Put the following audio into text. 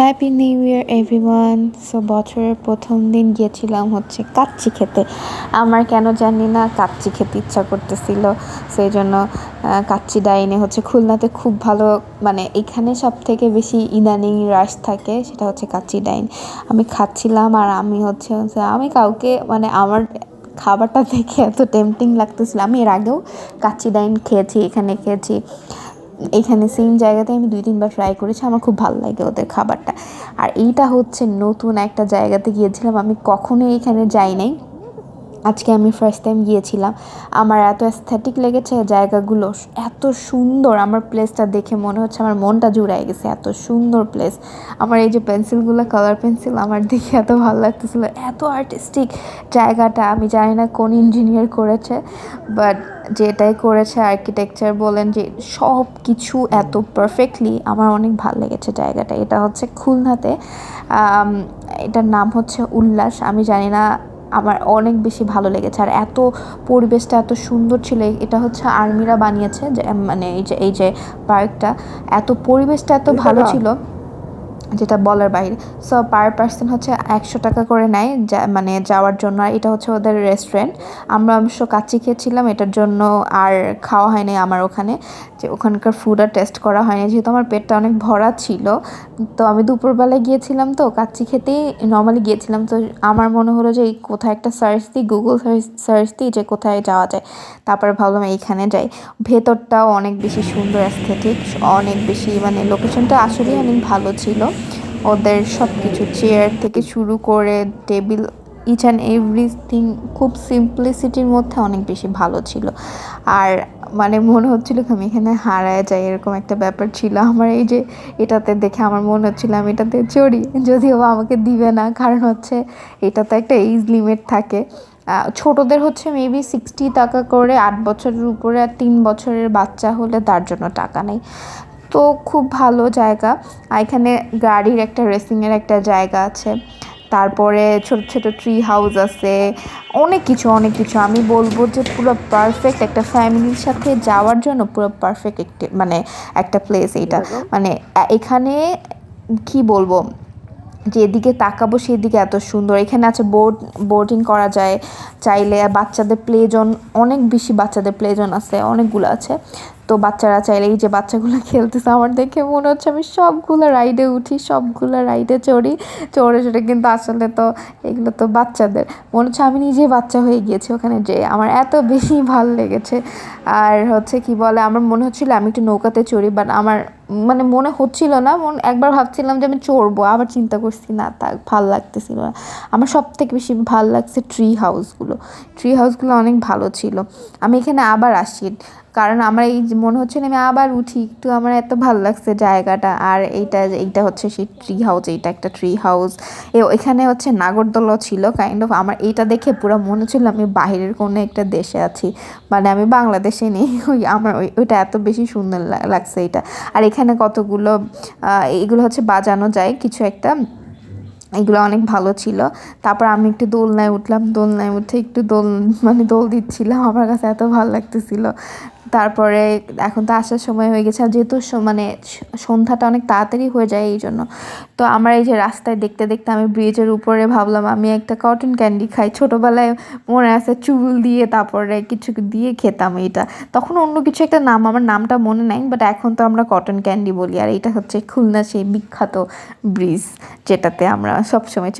Happy new year everyone so বছরের প্রথম দিন গিয়েছিলাম হচ্ছে কাচ্চি খেতে। আমার কেন জানি না কাচ্চি খেতে ইচ্ছা করতেছিল। সেই জন্য কাচ্চি ডাইনে হচ্ছে খুলনাতে খুব ভালো মানে এখানে সব থেকে বেশি ইদানিং রাশ থাকে সেটা হচ্ছে কাচ্চি ডাইন। আমি খাচ্ছিলাম আর আমি হচ্ছে আমি কাউকে মানে আমার খাবারটা দেখে এত টেম্পটিং লাগতেছিল। আমি এর আগেও কাচ্চি ডাইন খেয়েছি, এখানে খেয়েছি। এখানে সেম জায়গাতে আমি দুই, তিনবার ট্রাই করেছি, আমার খুব ভালো লাগে ওদের খাবারটা। আর এইটা হচ্ছে নতুন একটা জায়গাতে গিয়েছিলাম, আমি কখনোই এখানে যাই নাই। আজকে আমি ফার্স্ট টাইম গিয়েছিলাম। আমার এত অ্যাস্থেটিক লেগেছে, জায়গাগুলো এত সুন্দর। আমার প্লেসটা দেখে মনে হচ্ছে আমার মনটা জুড়াই গেছে, এত সুন্দর প্লেস আমার এই যে পেন্সিলগুলো কালার পেন্সিল আমার দেখে এত ভালো লাগতেছিল। এত আর্টিস্টিক জায়গাটা, আমি জানি না কোন ইঞ্জিনিয়ার করেছে বাট যেটাই করেছে আর্কিটেকচার বলেন যে সব কিছু এত পারফেক্টলি আমার অনেক ভালো লেগেছে জায়গাটা। এটা হচ্ছে খুলনাতে এটার নাম হচ্ছে উল্লাস। আমি জানি না আমার অনেক বেশি ভালো লেগেছে। আর এত পরিবেশটা এত সুন্দর ছিল এটা হচ্ছে আর্মিরা বানিয়েছে যে মানে এই যে এই যে পার্কটা এত পরিবেশটা এত ভালো ছিল। যেটা বলার বাইরে। সো পার পার্সন হচ্ছে একশো টাকা করে নেয়, যা মানে যাওয়ার জন্য। আর এটা হচ্ছে ওদের রেস্টুরেন্ট আমরা অবশ্য কাচ্চি খেয়েছিলাম, এটার জন্য আর খাওয়া হয়নি আমার ওখানে। যে ওখানকার ফুড আর টেস্ট করা হয়নি। যেহেতু আমার পেটটা অনেক ভরা ছিল, তো আমি দুপুরবেলায় গিয়েছিলাম তো কাচ্চি খেতেই নর্মালি গিয়েছিলাম। তো আমার মনে হলো যে কোথায় একটা সার্চ দিই গুগল সার্চ সার্চ দিই যে কোথায় যাওয়া যায়। তারপরে ভাবলাম এইখানে যাই। ভেতরটাও অনেক বেশি সুন্দর অ্যাস্থেটিক অনেক বেশি মানে লোকেশনটা আসলেই অনেক ভালো ছিল। ওদের সব কিছু চেয়ার থেকে শুরু করে টেবিল ইচ অ্যান্ড এভরিথিং খুব সিম্পলিসিটির মধ্যে অনেক বেশি ভালো ছিল। আর মানে মনে হচ্ছিল আমি এখানে হারায় যাই, এরকম একটা ব্যাপার ছিল। আমার এই যে এটাতে দেখে আমার মনে হচ্ছিল আমি এটাতে চড়ি, যদিও আমাকে দিবে না, কারণ হচ্ছে এটাতে একটা এইজ লিমিট থাকে। ছোটদের হচ্ছে মেবি সিক্সটি টাকা করে, আট বছরের উপরে আর তিন বছরের বাচ্চা হলে তার জন্য টাকা নেই। তো খুব ভালো জায়গা। আর এখানে গাড়ির একটা রেসিংয়ের একটা জায়গা আছে। তারপরে ছোট ছোট ট্রি হাউস আছে। অনেক কিছু অনেক কিছু। আমি বলব যে পুরো পারফেক্ট একটা ফ্যামিলির সাথে যাওয়ার জন্য পুরো পারফেক্ট একটি মানে একটা প্লেস এইটা। মানে এখানে কি বলব? যেদিকে তাকাবো সেদিকে এত সুন্দর। এখানে আছে বোট বোটিং করা যায়। চাইলে বাচ্চাদের প্লে জোন অনেক বেশি বাচ্চাদের প্লে জোন আছে অনেকগুলো আছে। তো বাচ্চারা চাইলে এই যে বাচ্চাগুলো খেলতেছে, আমার দেখে মনে হচ্ছে আমি সবগুলো রাইডে উঠি, সবগুলো রাইডে চড়ি, চড়ে চড়ে কিন্তু আসলে তো এগুলো তো বাচ্চাদের। মনে হচ্ছে আমি নিজেই বাচ্চা হয়ে গিয়েছি ওখানে যে আমার এত বেশি ভালো লেগেছে। আর হচ্ছে কি বলে, আমার মনে হচ্ছিল আমি একটু নৌকাতে চড়ি বাট আমার মানে মনে হচ্ছিল না। মন, একবার ভাবছিলাম যে আমি চড়বো, আবার চিন্তা করছি, না তা ভালো লাগতেছিল না। আমার সব থেকে বেশি ভালো লাগছে ট্রি হাউসগুলো ট্রি হাউসগুলো অনেক ভালো ছিল। আমি এখানে আবার আসি। কারণ আমার এই মনে হচ্ছে না আমি আবার উঠি, একটু আমার এত ভালো লাগছে জায়গাটা। আর এইটা এইটা হচ্ছে সেই ট্রি হাউস এইটা একটা ট্রি হাউস এখানে হচ্ছে নাগরদোলাও ছিল কাইন্ড অফ আমার এইটা দেখে পুরো মনে হচ্ছিল আমি বাইরের কোনো একটা দেশে আছি। মানে আমি বাংলাদেশে নেই, ওই আমার ওই, ওইটা এত বেশি সুন্দর লাগছে এটা আর এখানে কতগুলো এগুলো হচ্ছে বাজানো যায়, কিছু একটা। এগুলো অনেক ভালো ছিল। তারপর আমি একটু দোলনায় উঠলাম, দোলনায় উঠে একটু দোল মানে দোল দিচ্ছিলাম, আমার কাছে এত ভালো লাগতেছিল। তারপরে এখন তো আসার সময় হয়ে গেছে, আর যেহেতু মানে সন্ধ্যাটা অনেক তাড়াতাড়ি হয়ে যায় এই জন্য। তো আমার এই যে রাস্তায় দেখতে দেখতে আমি ব্রিজের উপরে ভাবলাম, আমি একটা কটন ক্যান্ডি খাই। ছোটোবেলায় মনে আছে চুল দিয়ে তারপরে কিছু দিয়ে খেতাম এটা। তখন অন্য কিছু একটা নাম, আমার নামটা মনে নাই বাট এখন তো আমরা কটন ক্যান্ডি বলি। আর এটা হচ্ছে খুলনা সেই বিখ্যাত ব্রিজ যেটাতে আমরা সবসময়